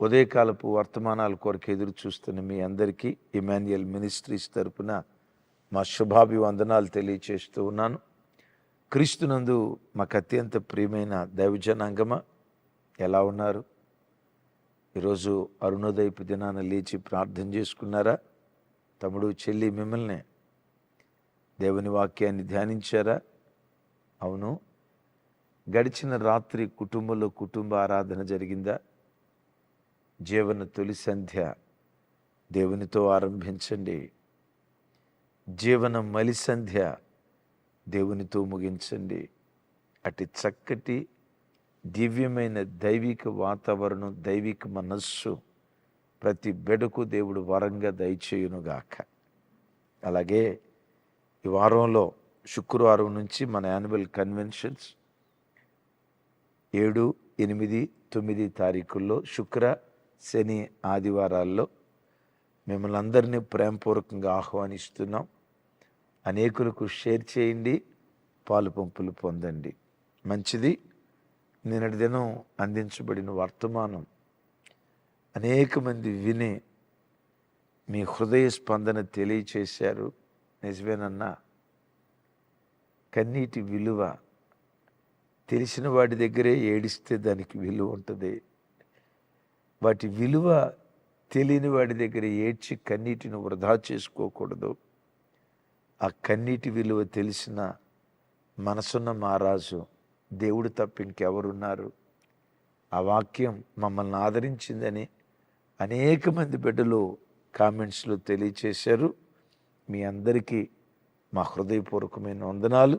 ఉదయకాలపు వర్తమానాల కొరకు ఎదురు చూస్తున్న మీ అందరికీ ఇమాన్యుయల్ మినిస్ట్రీస్ తరపున మా శుభాభివందనాలు తెలియచేస్తూ ఉన్నాను. క్రీస్తునందు మాకు అత్యంత ప్రియమైన దైవజనాంగమ ఎలా ఉన్నారు? ఈరోజు అరుణోదయపు దినాన లేచి ప్రార్థన చేసుకున్నారా? తమ్ముడు చెల్లి మిమ్మల్ని దేవుని వాక్యాన్ని ధ్యానించారా? అవును. గడిచిన రాత్రి కుటుంబంలో కుటుంబ ఆరాధన జరిగిందా? జీవన తొలి సంధ్య. దేవునితో ఆరంభించండి. జీవన మలి సంధ్య. దేవునితో ముగించండి. అటు చక్కటి దివ్యమైన దైవిక వాతావరణం దైవిక మనస్సు ప్రతి బిడకు దేవుడు వరంగా దయచేయునుగాక. అలాగే ఈ వారంలో శుక్రవారం నుంచి మన యాన్యువల్ కన్వెన్షన్స్ ఏడు ఎనిమిది తొమ్మిది తారీఖుల్లో శుక్ర శని ఆదివారాల్లో మిమ్మల్ని అందరినీ ప్రేమపూర్వకంగా ఆహ్వానిస్తున్నాం. అనేకులకు షేర్ చేయండి పాలు పంపులు పొందండి. మంచిది. నిన్నటి దినం అందించబడిన వర్తమానం అనేక మంది విని మీ హృదయ స్పందన తెలియచేశారు. నిజమేనన్నా? కన్నీటి విలువ తెలిసిన వాడి దగ్గరే ఏడిస్తే దానికి విలువ ఉంటుంది. వాటి విలువ తెలియని వాడి దగ్గర ఏడ్చి కన్నీటిని వృధా చేసుకోకూడదు. ఆ కన్నీటి విలువ తెలిసిన మనసున్న మహారాజు దేవుడు తప్ప ఇంకెవరున్నారు? ఆ వాక్యం మమ్మల్ని ఆదరించిందని అనేక మంది బిడ్డలు కామెంట్స్లో తెలియచేశారు. మీ అందరికీ మా హృదయపూర్వకమైన వందనాలు.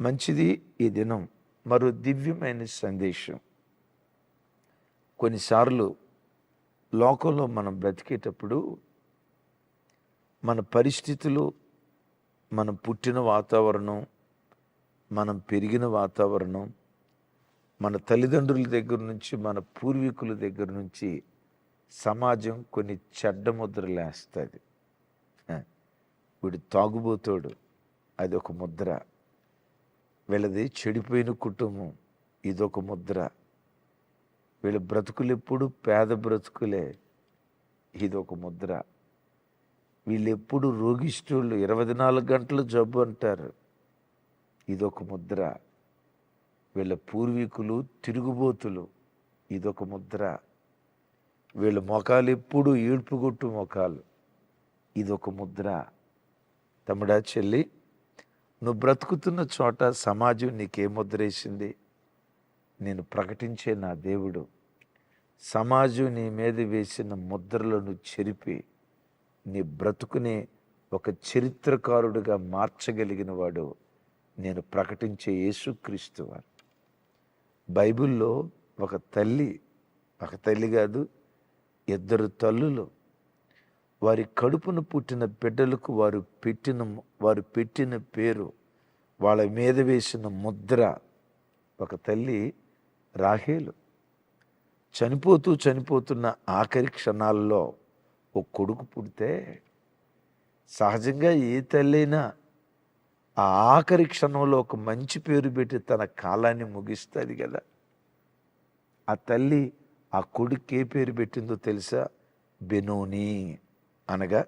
మంచిది ఈ దినం. మరో దివ్యమైన సందేశం. కొన్నిసార్లు లోకంలో మనం బ్రతికేటప్పుడు మన పరిస్థితులు మనం పుట్టిన వాతావరణం మనం పెరిగిన వాతావరణం మన తల్లిదండ్రుల దగ్గర నుంచి మన పూర్వీకుల దగ్గర నుంచి సమాజం కొన్ని చెడ్డ ముద్ర లేస్తుంది వీడు తాగుబోతాడు అది ఒక ముద్ర. వీళ్ళది చెడిపోయిన కుటుంబం ఇదొక ముద్ర. వీళ్ళ బ్రతుకులు ఎప్పుడు పేద బ్రతుకులే. ఇది ఒక ముద్ర. వీళ్ళు ఎప్పుడు రోగిష్ఠుళ్ళు ఇరవై నాలుగు గంటలు జబ్బు అంటారు. ఇదొక ముద్ర. వీళ్ళ పూర్వీకులు తిరుగుబోతులు. ఇదొక ముద్ర. వీళ్ళ మొఖాలు ఎప్పుడు ఈడ్పుగొట్టు మొఖాలు ఇదొక ముద్ర. తమ్ముడా చెల్లి నువ్వు బ్రతుకుతున్న చోట సమాజం నీకే ముద్రేసింది. నేను ప్రకటించే నా దేవుడు. సమాజం నీ మీద వేసిన ముద్రలను చెరిపి నీ బ్రతుకునే ఒక చరిత్రకారుడిగా మార్చగలిగిన వాడు నేను ప్రకటించే యేసుక్రీస్తు వారు. బైబిల్లో ఒక తల్లి ఒక తల్లి కాదు ఇద్దరు తల్లులు. వారి కడుపున పుట్టిన బిడ్డలకు వారు పెట్టిన వారు పెట్టిన పేరు వాళ్ళ మీద వేసిన ముద్ర ఒక తల్లి రాహేలు. చనిపోతూ చనిపోతున్న ఆఖరి క్షణాల్లో ఒక కొడుకు పుడితే సహజంగా ఏ తల్లైనా ఆ ఆఖరి క్షణంలో ఒక మంచి పేరు పెట్టి తన కాలాన్ని ముగిస్తుంది కదా. ఆ తల్లి ఆ కొడుకు ఏ పేరు పెట్టిందో తెలుసా? బెనోని అనగా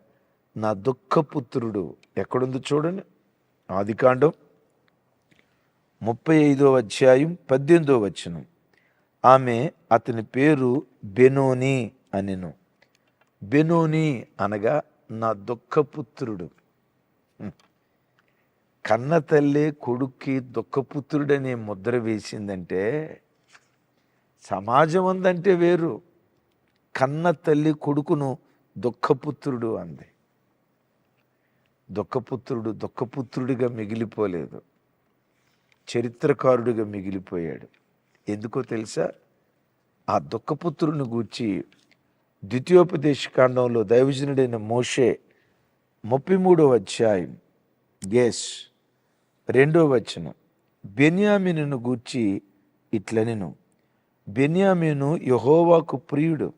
నా దుఃఖపుత్రుడు ఎక్కడుందో చూడండి. ఆదికాండం ముప్పై ఐదో అధ్యాయం పద్దెనిమిదో వచనం. ఆమె అతని పేరు బెనోని అనెను. బెనోని అనగా నా దుఃఖపుత్రుడు. కన్న తల్లి కొడుక్కి దుఃఖపుత్రుడనే ముద్ర వేసిందంటే సమాజం అందంటే వేరు. కన్న తల్లి కొడుకును దుఃఖపుత్రుడు అంది. దుఃఖపుత్రుడు దుఃఖపుత్రుడిగా మిగిలిపోలేదు. చరిత్రకారుడిగా మిగిలిపోయాడు. ఎందుకో తెలుసా? ఆ దుఃఖపుత్రుని గూర్చి ద్వితీయోపదేశ కాండంలో దైవజనుడైన మోషే ముప్పై మూడవ అధ్యాయం గేస్ రెండో వచనం. బెన్యామిను గూర్చి ఇట్లనెను బెన్యామీను యహోవాకు ప్రియుడు.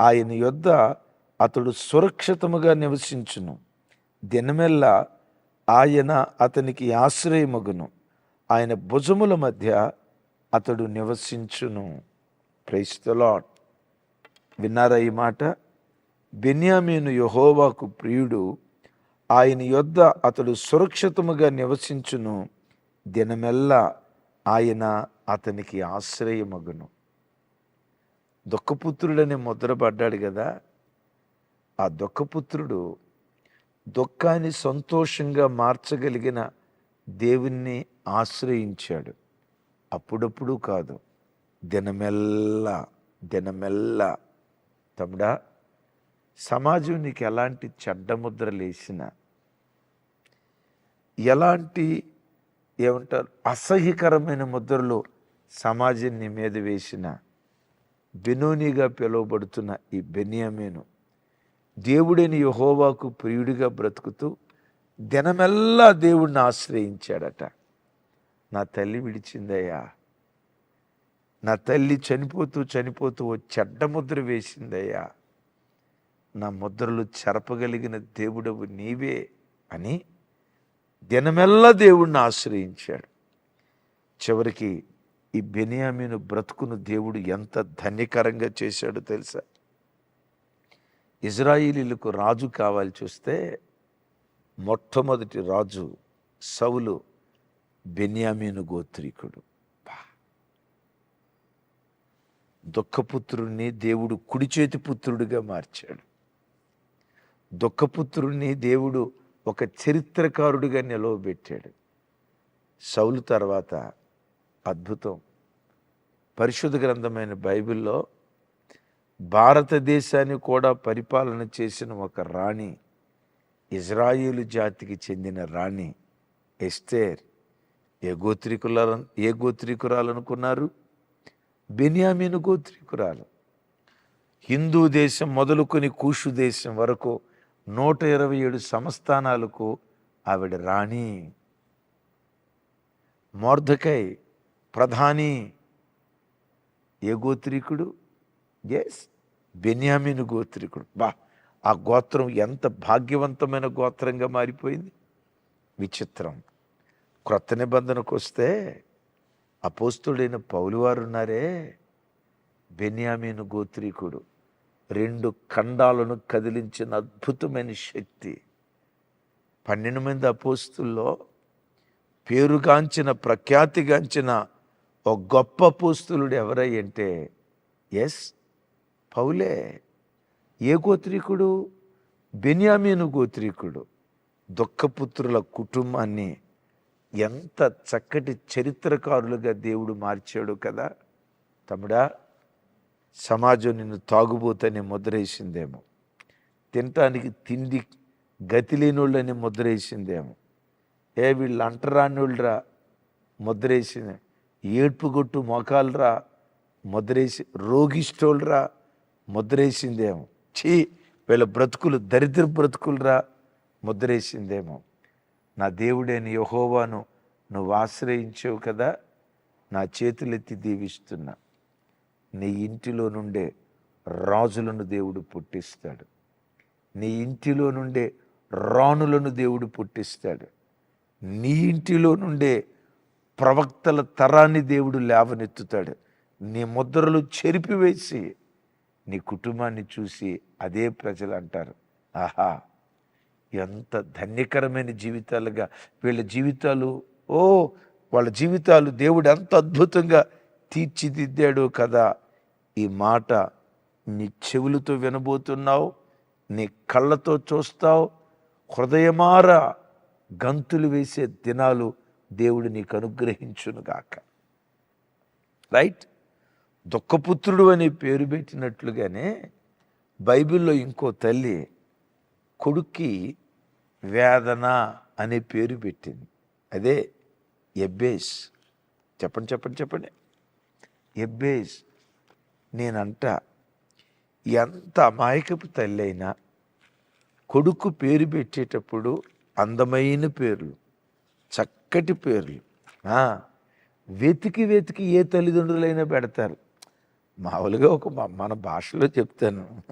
ఆయన యొద్ద అతడు సురక్షితముగా నివసించును. దినమెల్లా ఆయన అతనికి ఆశ్రయమగును. ఆయన భుజముల మధ్య అతడు నివసించును. ప్రైస్తలాట్ విన్నారా ఈ మాట? బెన్యామీను యహోవాకు ప్రియుడు ఆయన యొద్ద అతడు సురక్షితముగా నివసించును. దినమెల్లా ఆయన అతనికి ఆశ్రయమగును. దుఃఖపుత్రుడని ముద్రపడ్డాడు కదా ఆ దుఃఖపుత్రుడు దుఃఖాన్ని సంతోషంగా మార్చగలిగిన దేవుణ్ణి ఆశ్రయించాడు. అప్పుడప్పుడు కాదు. దినమెల్లా దినమెల్లా. తమ్ముడా సమాజం నీకు ఎలాంటి చెడ్డ ఎలాంటి ఏమంటారు అసహ్యకరమైన ముద్రలు సమాజం నీ మీద వేసిన బెనోనిగా పిలువబడుతున్న ఈ బెనియమేను దేవుడైన యహోవాకు ప్రియుడిగా బ్రతుకుతూ దినమెల్లా దేవుడిని ఆశ్రయించాడట. నా తల్లి విడిచిందయ్యా. నా తల్లి చనిపోతూ చనిపోతూ ఓ చెడ్డ ముద్ర వేసిందయ్యా. నా ముద్రలు చెరపగలిగిన దేవుడవు నీవే అని దినమెల్లా దేవుణ్ణి ఆశ్రయించాడు. చివరికి ఈ బెనియామీను బ్రతుకును దేవుడు ఎంత ధన్యకరంగా చేశాడో తెలుసా? ఇజ్రాయిలీలకు రాజు కావాలి చూస్తే మొట్టమొదటి రాజు సౌలు బెన్యామీను గోత్రీకుడు. దుఃఖపుత్రుణ్ణి దేవుడు కుడి చేతి పుత్రుడిగా మార్చాడు. దుఃఖపుత్రుణ్ణి దేవుడు ఒక చరిత్రకారుడిగా నిలవబెట్టాడు. సౌలు తర్వాత అద్భుతం. పరిశుద్ధ గ్రంథమైన బైబిల్లో భారతదేశాన్ని కూడా పరిపాలన చేసిన ఒక రాణి ఇజ్రాయిలు జాతికి చెందిన రాణి ఎస్తేర్ ఏ గోత్రికుల ఏ గోత్రికురాలు బెన్యామీను గోత్రికురాలు. హిందూ దేశం మొదలుకొని కూషు దేశం వరకు నూట ఇరవై ఏడు సంస్థానాలకు ఆవిడ రాణి. మోర్ధకై ప్రధాని. ఏ గోత్రికుడు? ఎస్ బెన్యామీను గోత్రికుడు. బా ఆ గోత్రం ఎంత భాగ్యవంతమైన గోత్రంగా మారిపోయింది? విచిత్రం. క్రొత్త నిబంధనకు వస్తే అపోస్తుడైన పౌలువారు ఉన్నారే. బెన్యామీను గోత్రీకుడు. రెండు ఖండాలను కదిలించిన అద్భుతమైన శక్తి. పన్నెండు మంది అపోస్తుల్లో పేరుగాంచిన ప్రఖ్యాతిగాంచిన ఒక గొప్ప పోస్తులుడు ఎవరై అంటే ఎస్ పౌలే. ఏ గోత్రీకుడు? బెన్యామీను గోత్రీకుడు. దుఃఖపుత్రుల కుటుంబాన్ని ఎంత చక్కటి చరిత్రకారులుగా దేవుడు మార్చాడు కదా. తమ్ముడా సమాజం నిన్ను తాగుబోతని ముద్రేసిందేమో. తినటానికి తిండి గతి లేనోళ్ళని ముద్రేసిందేమో. ఏ వీళ్ళు అంటరానోళ్ళరా ముద్రేసింది ఏడ్పుగొట్టు మోకాలరా ముద్రేసి రోగిష్టోళ్ళరా ముద్రేసిందేమో. చీ వీళ్ళ బ్రతుకులు దరిద్ర బ్రతుకులరా ముద్రేసిందేమో. నా దేవుడైన యహోవాను నువ్వు ఆశ్రయించావు కదా నా చేతులెత్తి దీవిస్తున్నా. నీ ఇంటిలో నుండే రాజులను దేవుడు పుట్టిస్తాడు. నీ ఇంటిలో నుండే రాణులను దేవుడు పుట్టిస్తాడు. నీ ఇంటిలో నుండే ప్రవక్తల తరాన్ని దేవుడు లేవనెత్తుతాడు. నీ ముద్రలు చెరిపివేసి నీ కుటుంబాన్ని చూసి అదే ప్రజలు అంటారు ఆహా! ఎంత ధన్యకరమైన జీవితాలుగా వీళ్ళ జీవితాలు. ఓ వాళ్ళ జీవితాలు దేవుడు ఎంత అద్భుతంగా తీర్చిదిద్దాడు కదా. ఈ మాట నీ చెవులతో వినబోతున్నావు నీ కళ్ళతో చూస్తావు. హృదయమార గంతులు వేసే దినాలు దేవుడు నీకు అనుగ్రహించునుగాక రైట్? దుఃఖపుత్రుడు అనే పేరు పెట్టినట్లుగానే బైబిల్లో ఇంకో తల్లి కొడుక్కి వేదన అనే పేరు పెట్టింది. అదే ఎబ్బేస్. చెప్పండి చెప్పండి చెప్పండి. ఎబ్బేస్. నేనంట ఎంత అమాయకపు తల్లి అయినా కొడుకు పేరు పెట్టేటప్పుడు అందమైన పేర్లు చక్కటి పేర్లు. వెతికి వెతికి ఏ తల్లిదండ్రులైనా పెడతారు. మామూలుగా ఒక మన భాషలో చెప్తాను.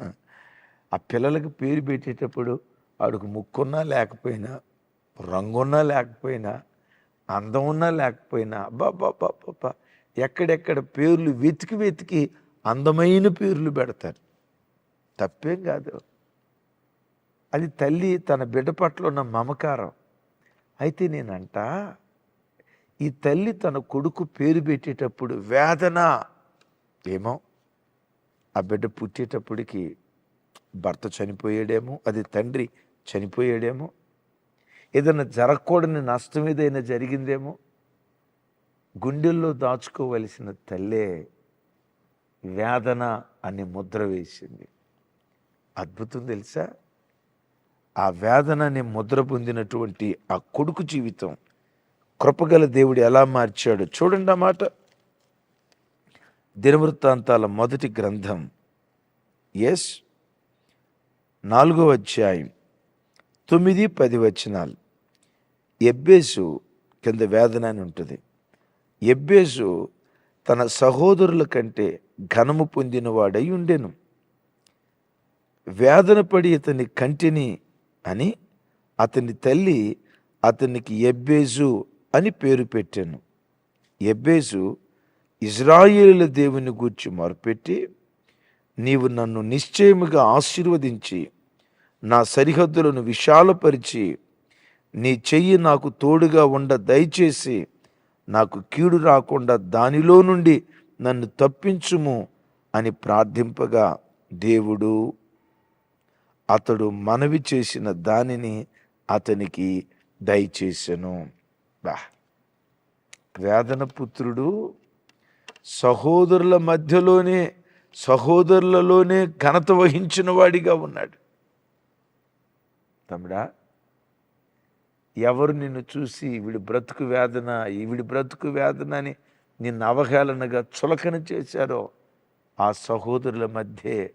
ఆ పిల్లలకి పేరు పెట్టేటప్పుడు ఆడికి ముక్కున్నా లేకపోయినా రంగున్నా లేకపోయినా అందం ఉన్నా లేకపోయినా అబ్బాబ్బాబ్బా ఎక్కడెక్కడ పేర్లు వెతికి వెతికి అందమైన పేర్లు పెడతారు. తప్పేం కాదు. అది తల్లి తన బిడ్డ పట్ల ఉన్న మమకారం. అయితే నేనంట ఈ తల్లి తన కొడుకు పేరు పెట్టేటప్పుడు వేదన ఏమో ఆ బిడ్డ పుట్టేటప్పటికి భర్త చనిపోయాడేమో అది తండ్రి చనిపోయాడేమో ఏదైనా జరగకూడని నష్టం ఏదైనా జరిగిందేమో గుండెల్లో దాచుకోవలసిన తల్లే వేదన అని ముద్ర వేసింది. అద్భుతం తెలుసా? ఆ వేదన అనే ముద్ర పొందినటువంటి ఆ కొడుకు జీవితం కృపగల దేవుడు ఎలా మార్చాడు చూడండి ఆ మాట. దినవృత్తాంతాల మొదటి గ్రంథం ఎస్ నాలుగో అధ్యాయం తొమ్మిది పది వచనాలు. ఎబ్బేసు కింద వేదన అని ఉంటుంది. ఎబ్బేసు తన సహోదరుల కంటే ఘనము పొందినవాడై ఉండెను. వేదన పడి అతని కంటిని అని అతని తల్లి అతనికి ఎబ్బేజు అని పేరు పెట్టాను. ఎబ్బేజు ఇజ్రాయేలుల దేవుని గూర్చి మొరపెట్టి నీవు నన్ను నిశ్చయముగా ఆశీర్వదించి నా సరిహద్దులను విశాలపరిచి నీ చెయ్యి నాకు తోడుగా ఉండ దయచేసి నాకు కీడు రాకుండా దానిలో నుండి నన్ను తప్పించుము అని ప్రార్థింపగా దేవుడు అతడు మనవి చేసిన దానిని అతనికి దయచేసెను. బా. వేదన పుత్రుడు సహోదరుల మధ్యలోనే సహోదరులలోనే ఘనత వహించిన వాడిగా ఉన్నాడు. తమ్ముడా ఎవరు నిన్ను చూసి వీడి బ్రతుకు వేదన ఈవిడి బ్రతుకు వేదన అని నిన్ను అవహేళనగా చులకన చేశారో ఆ సహోదరుల మధ్య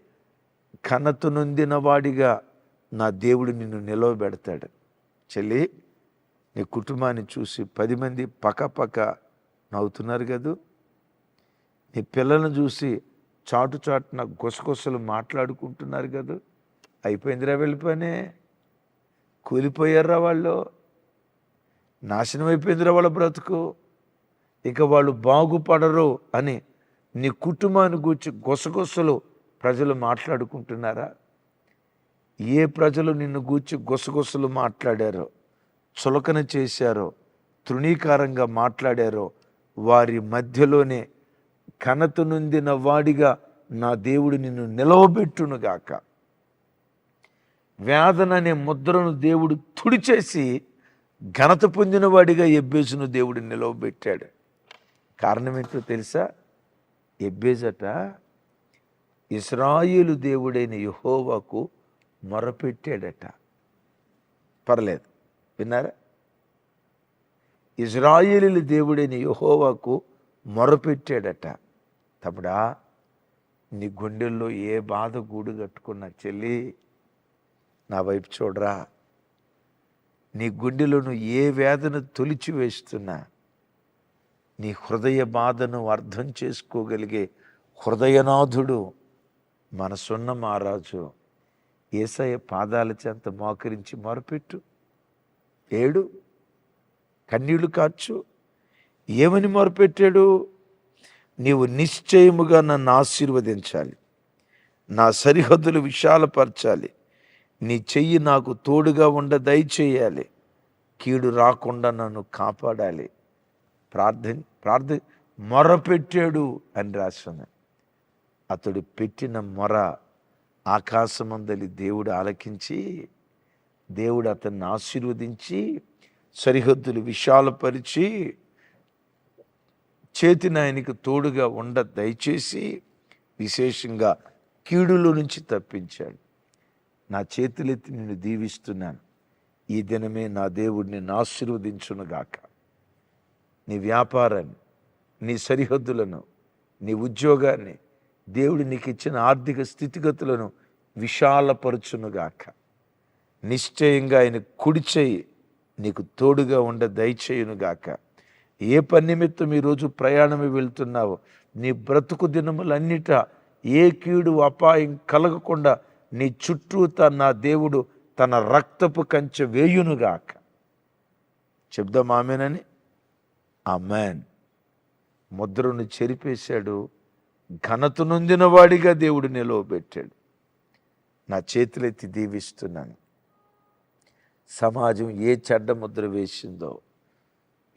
ఘనత నొందిన వాడిగా నా దేవుడు నిన్ను నిలవబెడతాడు. చెల్లి నీ కుటుంబాన్ని చూసి పది మంది పక్క నవ్వుతున్నారు కదూ? నీ పిల్లలను చూసి చాటు చాటున గుసగుసలు మాట్లాడుకుంటున్నారు కదూ? అయిపోయిందిరా వెళ్ళిపోయినే కూలిపోయారా వాళ్ళు? నాశనం అయిపోయిందిరా వాళ్ళ బ్రతుకు. ఇక వాళ్ళు బాగుపడరు అని నీ కుటుంబాన్ని గూర్చి గొసగొసలు ప్రజలు మాట్లాడుకుంటున్నారా? ఏ ప్రజలు నిన్ను గూర్చి గొసగొసలు మాట్లాడారో చులకన చేశారో తృణీకారంగా మాట్లాడారో వారి మధ్యలోనే ఘనత నొందిన వాడిగా నా దేవుడు నిన్ను నిలవబెట్టునుగాక. వేదన అనే ముద్రను దేవుడు తుడిచేసి ఘనత పొందిన వాడిగా ఎబ్బేసును దేవుడు నిలవబెట్టాడు. కారణం ఏంటో తెలుసా? ఎబ్బేజట ఇస్రాయిలు దేవుడైన యహోవాకు మొరపెట్టాడట. పర్లేదు. విన్నారా? ఇజ్రాయిలు దేవుడైన యహోవాకు మొరపెట్టాడట. తప్పుడా నీ గుండెల్లో ఏ బాధ గూడు కట్టుకున్నా చెల్లి నా వైపు చూడరా. నీ గుండెలోను ఏ వేదన తొలిచి వేస్తున్నా నీ హృదయ బాధను అర్థం చేసుకోగలిగే హృదయనాథుడు మనసున్న మహారాజు. ఏసయ పాదాల చెంత మోకరించి మొరపెట్టు. ఏడు కన్నీళ్ళు కాచు ఏమని మొరపెట్టాడు? నీవు నిశ్చయముగా నన్ను ఆశీర్వదించాలి. నా సరిహద్దులు విశాలపరచాలి. నీ చెయ్యి నాకు తోడుగా ఉండ దయచేయాలి కీడు రాకుండా నన్ను కాపాడాలి. ప్రార్థన ప్రార్థ మొరపెట్టాడు అని రాస్తుంది అతడు పెట్టిన మొర ఆకాశమందలి దేవుడు ఆలకించి దేవుడు అతన్ని ఆశీర్వదించి సరిహద్దులు విశాలపరిచి చేతిని ఆయనకు తోడుగా ఉండ దయచేసి విశేషంగా కీడులో నుంచి తప్పించాడు. నా చేతులెత్తి నిన్ను దీవిస్తున్నాను. ఈ దినమే నా దేవుడిని నిన్ను ఆశీర్వదించునుగాక. నీ వ్యాపారాన్ని నీ సరిహద్దులను నీ ఉద్యోగాన్ని దేవుడు నీకు ఇచ్చిన ఆర్థిక స్థితిగతులను విశాలపరచునుగాక. నిశ్చయంగా ఆయన కుడి చేయి నీకు తోడుగా ఉండ దయచేయునుగాక. ఏ పని నిమిత్తం ఈరోజు ప్రయాణం వెళ్తున్నావో నీ బ్రతుకు దినములన్నిట ఏ కీడు అపాయం కలగకుండా నీ చుట్టూ తన దేవుడు తన రక్తపు కంచె వేయునుగాక. చెప్దాం ఆమెనని? ఆమెన్. ముద్రను చెరిపేశాడు. ఘనత నొందిన వాడిగా దేవుడు నిలవబెట్టాడు. నా చేతులెత్తి దీవిస్తున్నాను. సమాజం ఏ చెడ్డ ముద్ర వేసిందో.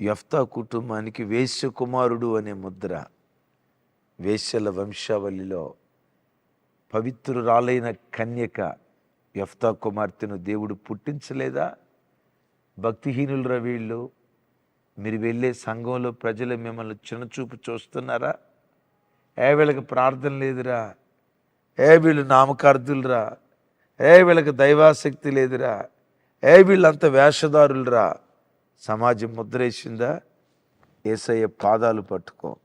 యఫ్తా కుటుంబానికి వేశ్య కుమారుడు అనే ముద్ర. వేశ్యల వంశావళిలో పవిత్రురాలైన కన్యక యఫ్తా కుమార్తెను దేవుడు పుట్టించలేదా? భక్తిహీనులరా వీళ్ళు? మీరు వెళ్ళే సంఘంలో ప్రజలు మిమ్మల్ని చిన్నచూపు చూస్తున్నారా? ఏ వీళ్ళకి ప్రార్థన లేదురా? ఏ వీళ్ళు నామకార్థులరా? ఏ వీళ్ళకి దైవాసక్తి లేదురా? ఏ వీళ్ళంత వేషధారులరా? సమాజం ముద్రేసిందా? ఏసయ్య పాదాలు పట్టుకో.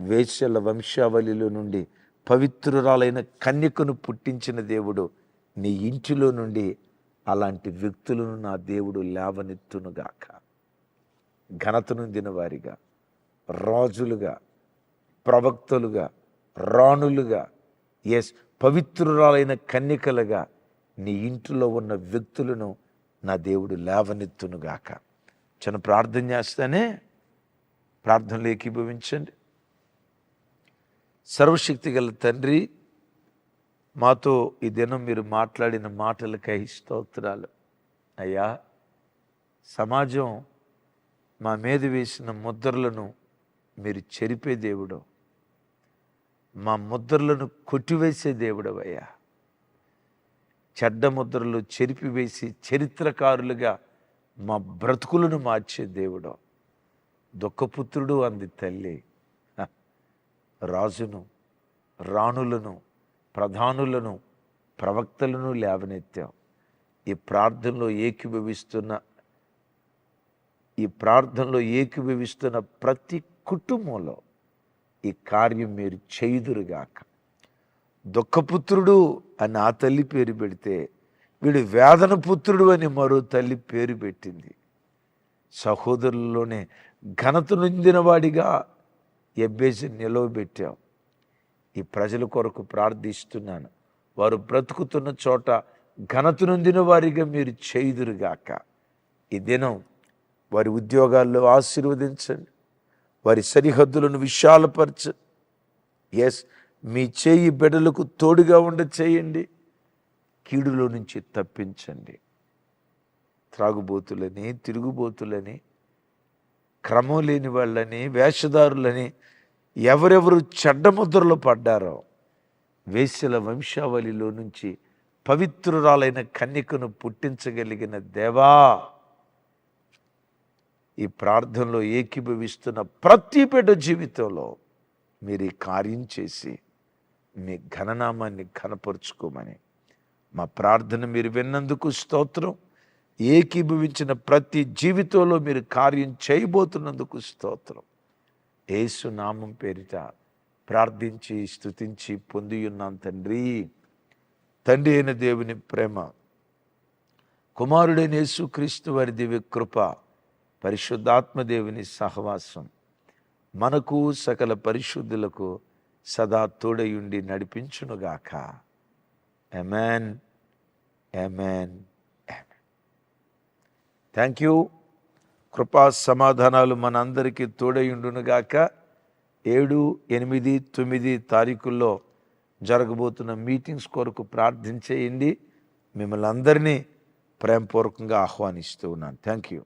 వేశ్యల వంశావళిలో నుండి పవిత్రురాలైన కన్యకను పుట్టించిన దేవుడు నీ ఇంటిలో నుండి అలాంటి వ్యక్తులను నా దేవుడు లేవనెత్తునుగాక. ఘనత నొందిన వారిగా రాజులుగా ప్రవక్తలుగా రాణులుగా ఎస్ పవిత్రురాలైన కన్యకలుగా నీ ఇంటిలో ఉన్న వ్యక్తులను నా దేవుడు లేవనెత్తునుగాక. చిన్న ప్రార్థన చేస్తానే ప్రార్థనలు ఏకీభవించండి. సర్వశక్తి గల తండ్రి మాతో ఈ దినం మీరు మాట్లాడిన మాటలకై స్తోత్రాలు. అయ్యా సమాజం మా మీద వేసిన ముద్రలను మీరు చెరిపే దేవుడు. మా ముద్రలను కొట్టివేసే దేవుడు అయ్యా. చెడ్డ ముద్రలు చెరిపివేసి చరిత్రకారులుగా మా బ్రతుకులను మార్చే దేవుడు. దుఃఖపుత్రుడు అంది తల్లి. రాజును రాణులను ప్రధానులను ప్రవక్తలను లేవనెత్తావు ఈ ప్రార్థనలో ఏకీభవిస్తున్న ఈ ప్రార్థనలో ఏకీభవిస్తున్న ప్రతి కుటుంబంలో ఈ కార్యం మీరు చేయుదురుగాక. దుఃఖపుత్రుడు అని ఆ తల్లి పేరు పెడితే వీడు వేదన పుత్రుడు అని మరో తల్లి పేరు పెట్టింది. సహోదరుల్లోనే ఘనత నొందినవాడిగా ఎబ్బేసి నిలవబెట్టాం. ఈ ప్రజల కొరకు ప్రార్థిస్తున్నాను. వారు బ్రతుకుతున్న చోట ఘనత నొందిన వారిగా మీరు చేయుదురుగాక ఈ దినం వారి ఉద్యోగాల్లో ఆశీర్వదించండి. వారి సరిహద్దులను విశాలపరచ ఎస్ మీ చేయి బిడ్డలకు తోడుగా ఉండ చేయండి. కీడులో నుంచి తప్పించండి. త్రాగుబోతులని తిరుగుబోతులని క్రమం లేని వాళ్ళని వేషధారులని ఎవరెవరు చెడ్డముద్రలో పడ్డారో వేశ్యల వంశావళిలో నుంచి పవిత్రురాలైన కన్యకను పుట్టించగలిగిన దేవా ఈ ప్రార్థనలో ఏకీభవిస్తున్న ప్రతి బిడ్డ జీవితంలో మీరు ఈ కార్యం చేసి మీ ఘననామాన్ని ఘనపరుచుకోమని మా ప్రార్థన మీరు విన్నందుకు స్తోత్రం. ఏకీభవించిన ప్రతి జీవితంలో మీరు కార్యం చేయబోతున్నందుకు స్తోత్రం. యేసు నామం పేరిట ప్రార్థించి స్తుతించి పొంది ఉన్నాం తండ్రి. తండ్రి అయిన దేవుని ప్రేమ కుమారుడైన యేసుక్రీస్తు వారి దివ్య కృప పరిశుద్ధాత్మ దేవుని సహవాసం మనకు సకల పరిశుద్ధులకు సదా తోడయుండి నడిపించునుగాక. ఎమెన్ ఎమెన్ థ్యాంక్ యూ కృపా సమాధానాలు మనందరికీ తోడయుండునుగాక. ఏడు ఎనిమిది తొమ్మిది తారీఖుల్లో జరగబోతున్న మీటింగ్స్ కొరకు ప్రార్థించేయండి. మిమ్మల్ని అందరినీ ప్రేమపూర్వకంగా ఆహ్వానిస్తూ ఉన్నాను. Thank you